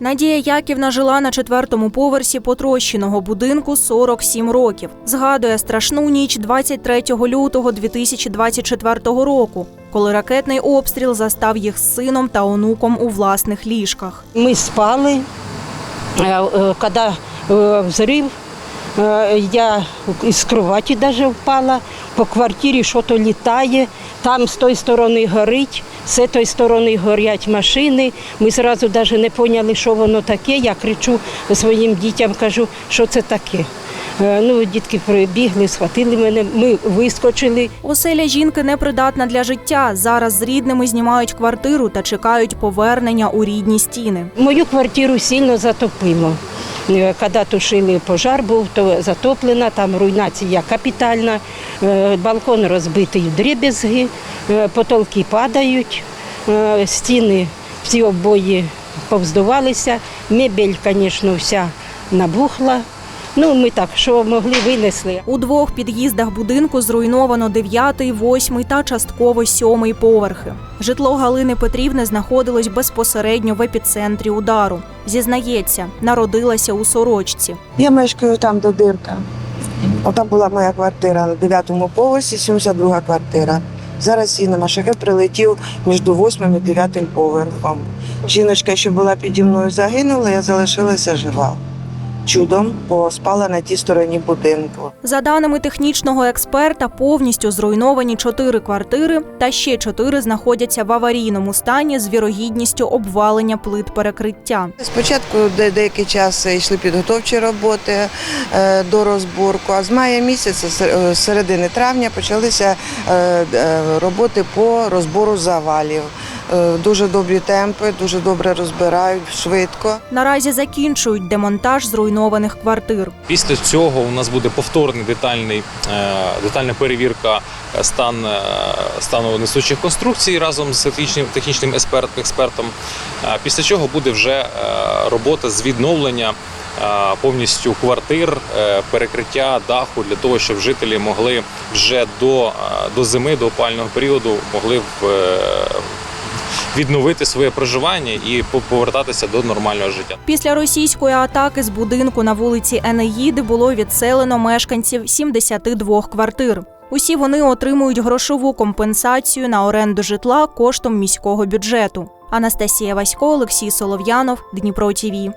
Надія Яківна жила на четвертому поверсі потрощеного будинку 47 років. Згадує страшну ніч 23 лютого 2024 року, коли ракетний обстріл застав їх з сином та онуком у власних ліжках. Мы спали, Э, э, я із кроваті даже впала, по квартирі що-то літає, там з тої сторони горить, з цієї сторони горять машини. Ми зразу навіть не поняли, що воно таке. Я кричу своїм дітям, кажу, що це таке. Е, Ну, дітки прибігли, схватили мене, ми вискочили. Оселя жінки непридатна для життя. Зараз з рідними знімають квартиру та чекають повернення у рідні стіни. Мою квартиру сильно затопило. Е, Коли тушили пожар, був то затоплена, там руйнація капітальна, е, балкон розбитий в дребезги, е, потолки падають, стіни всі обої повздувалися, мебель, звісно, вся набухла. Ну, ми так, що могли, винесли. У двох під'їздах будинку зруйновано 9, 8 та частково 7 поверхи. Житло Галини Петрівни знаходилось безпосередньо в епіцентрі удару. Зізнається, народилася у сорочці. Я мешкаю там, де дирка. Отам була моя квартира на 9-му поверсі, 72 квартира. Зараз її нема. Шахет прилетів між 8 і 9 поверхом. Жіночка, що була піді мною, загинула, я залишилася жива. Чудом, бо спала на тій стороні будинку. За даними технічного експерта, повністю зруйновані чотири квартири, та ще чотири знаходяться в аварійному стані з вірогідністю обвалення плит перекриття. Спочатку де- деякий час йшли підготовчі роботи е, до розборку, а з мая місяця, з е, середини травня, почалися е, е, роботи по розбору завалів. Е, Дуже добрі темпи, дуже добре розбирають, швидко. Наразі закінчують демонтаж зруйнованих квартир. Після цього у нас буде повторний детальний, е, детальна перевірка стан, е, стану несучих конструкцій разом з технічним, технічним експерт, експертом. Після чого буде вже робота з відновлення повністю квартир, перекриття даху для того, щоб жителі могли вже до, до зими, до опального періоду могли в, відновити своє проживання і по- повертатися до нормального життя. Після російської атаки з будинку на вулиці Енеїди було відселено мешканців 72 квартир. Усі вони отримують грошову компенсацію на оренду житла коштом міського бюджету. Анастасія Васько, Олексій Солов'янов, Дніпро ТІВІ.